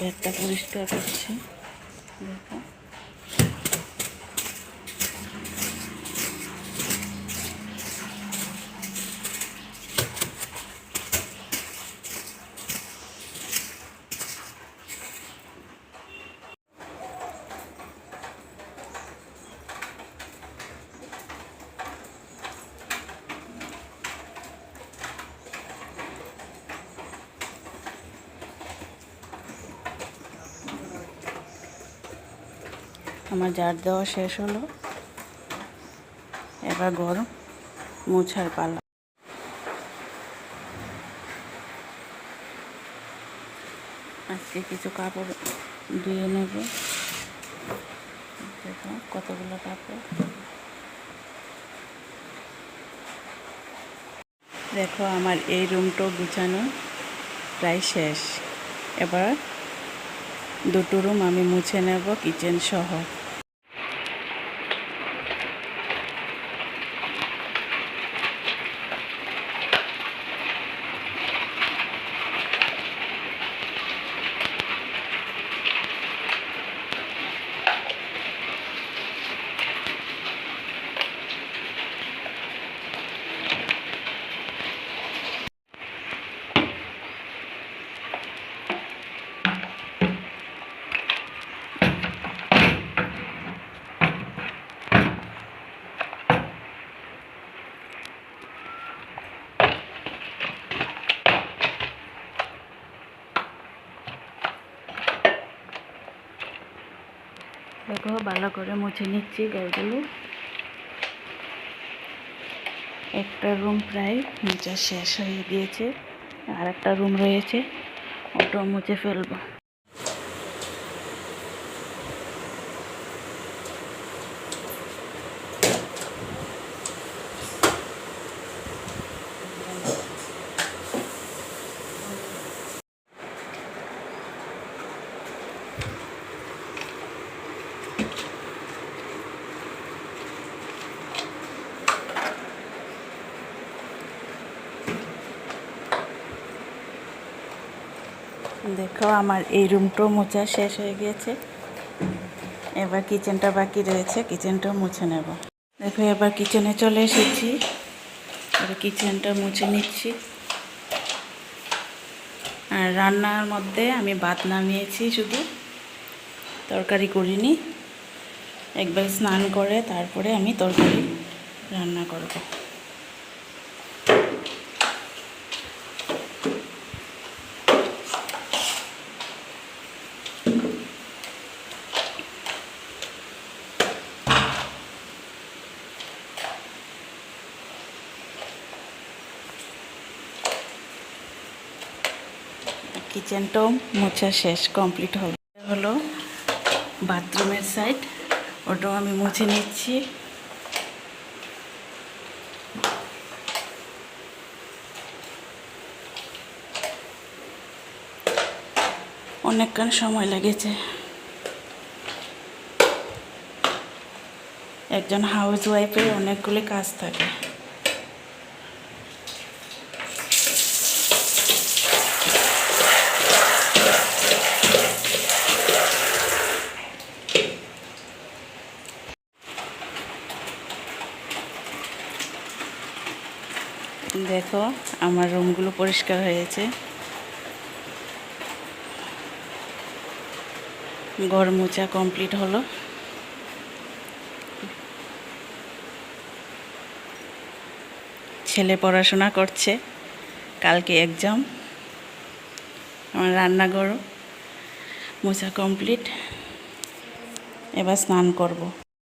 ব্যাগটা পরিষ্কার করছি। দেখো। আমার জার দেওয়া শেষ হলো। এবার গরম, মোছার পালা। আজকে কিছু কাপড় ধুয়ে নেব। দেখো কতগুলো কাপড়। দেখো আমার এই রুমটাও গুছানো প্রায় শেষ। এবার দুটো রুম আমি মুছে নেব, কিচেন সহ। দেখো, ভালো করে মুছে নিচ্ছি গাড়িগুলো। একটা রুম প্রায় মোচা শেষ হয়ে গিয়েছে, আর একটা রুম রয়েছে, ওটাও মুছে ফেলব। দেখো, আমার এই রুমটাও মোছা শেষ হয়ে গিয়েছে। এবার কিচেনটা বাকি রয়েছে কিচেনটাও মুছে নেব। দেখো, এবার কিচেনে চলে এসেছি। এবার কিচেনটা মুছে নিচ্ছি। আর রান্নার মধ্যে আমি ভাত নামিয়েছি, শুধু। তরকারি করিনি। একবার স্নান করে তারপরে আমি তরকারি রান্না করব। কিচেনটাও মোছা শেষ, কমপ্লিট হলো। হলো বাথরুমের সাইড ওটাও আমি মুছে নিচ্ছি। অনেকক্ষণ সময় লেগেছে। একজন হাউস ওয়াইফের অনেকগুলি কাজ থাকে। দেখো, আমার রুমগুলো পরিষ্কার হয়েছে। ঘর মোছা কমপ্লিট হলো। ছেলে পড়াশোনা করছে, কালকে এক্সাম আমার রান্নাঘর মোছা কমপ্লিট। এবার স্নান করব।